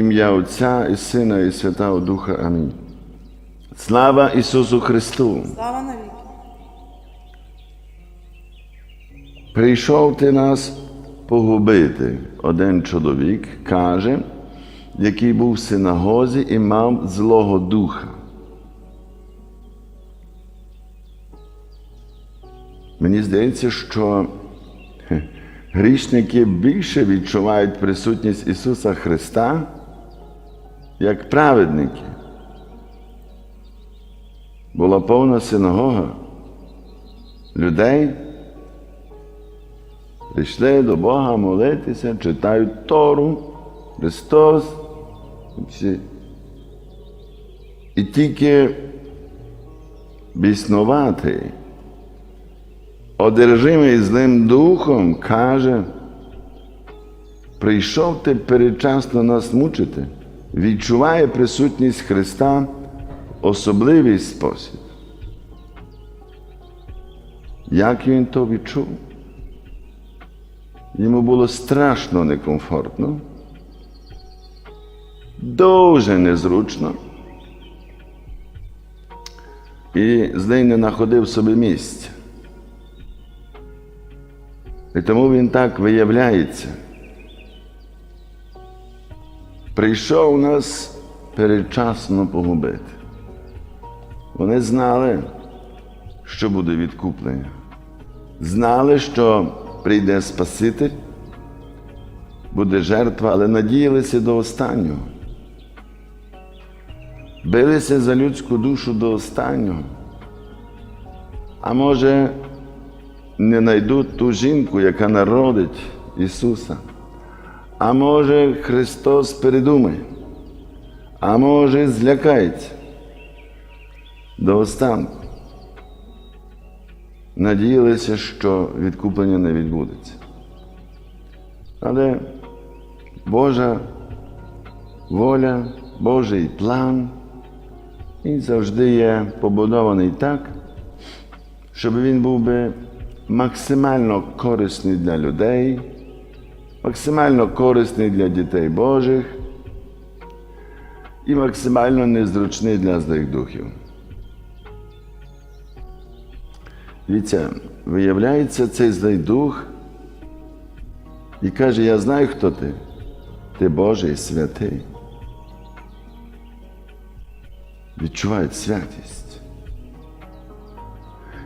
Ім'я Отця і Сина, і Святого Духа. Амінь. Слава Ісусу Христу! Слава навіки. Прийшов ти нас погубити. Один чоловік каже, який був в синагозі і мав Злого Духа. Мені здається, що грішники більше відчувають присутність Ісуса Христа, як праведники. Була повна синагога людей. Прийшли до Бога молитися, читають Тору, Христос. всі. І тільки біснуватий, одержимий злим духом, каже, прийшов ти передчасно нас мучити, відчуває присутність Христа особливий спосіб. Як він то відчув? Йому було страшно некомфортно, дуже незручно. І злий не знаходив собі місця. І тому він так виявляється. Прийшов нас передчасно погубити. Вони знали, що буде відкуплення. Знали, що прийде Спаситель, буде жертва, але надіялися до останнього. Билися за людську душу до останнього. А може, не знайдуть ту жінку, яка народить Ісуса. А може, Христос передумає, а може, злякається? До останку. Надіялися, що відкуплення не відбудеться. Але Божа воля, Божий план він завжди є побудований так, щоб він був би максимально корисний для людей, максимально корисний для дітей Божих і максимально незручний для злих духів. Дивіться, виявляється цей злий дух і каже, я знаю, хто ти. Ти Божий святий. Відчувають святість.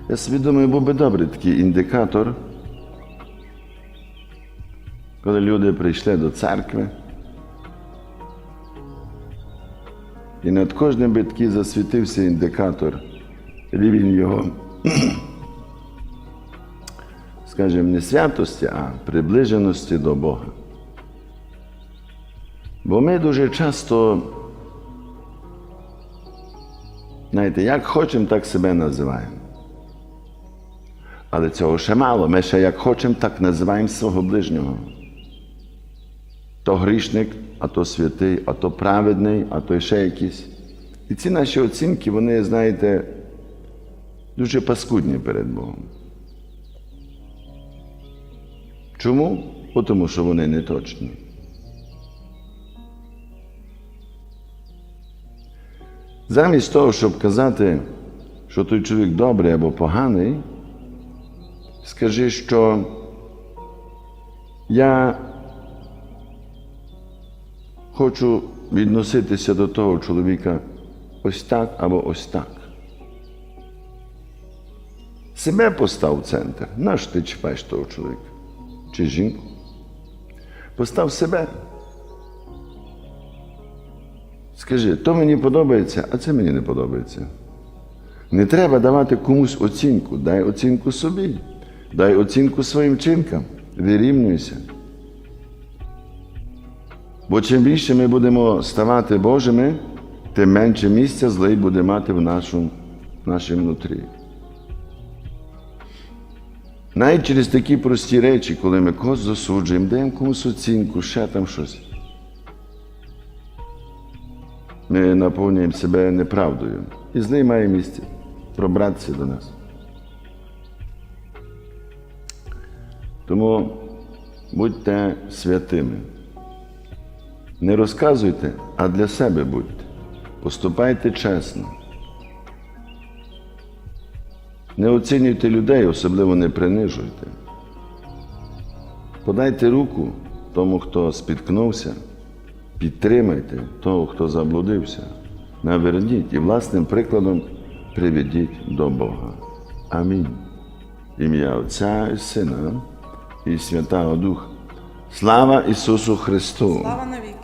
Я собі був би добрий такий індикатор, коли люди прийшли до церкви. І над кожним би такий засвітився індикатор, рівень його скажімо, не святості, а приближеності до Бога. Бо ми дуже часто, знаєте, як хочемо, так себе називаємо. Але цього ще мало. Ми ще як хочемо, так називаємо свого ближнього. То грішник, а то святий, а то праведний, а то ще якийсь. І ці наші оцінки, вони, знаєте, дуже паскудні перед Богом. Чому? Бо Тому що вони не точні. Замість того, щоб казати, що той чоловік добрий або поганий, скажи, що я хочу відноситися до того чоловіка ось так або ось так. Себе постав в центр. Наш ти чіпаєш того чоловіка? Чи жінку? Постав себе. Скажи, то мені подобається, а це мені не подобається. Не треба давати комусь оцінку. Дай оцінку собі, дай оцінку своїм вчинкам, вирівнюйся. Бо чим більше ми будемо ставати Божими, тим менше місця злий буде мати в нашому, в нашому внутрі. Навіть через такі прості речі, коли ми когось засуджуємо, даємо комусь оцінку, ще там щось. Ми наповнюємо себе неправдою. І злий має місце пробратися до нас. Тому будьте святими. Не розказуйте, а для себе будьте. Поступайте чесно. Не оцінюйте людей, особливо не принижуйте. Подайте руку тому, хто спіткнувся, підтримайте того, хто заблудився, наверніть і власним прикладом приведіть до Бога. Амінь. Ім'я Отця і Сина і Святого Духа. Слава Ісусу Христу! Слава навіки!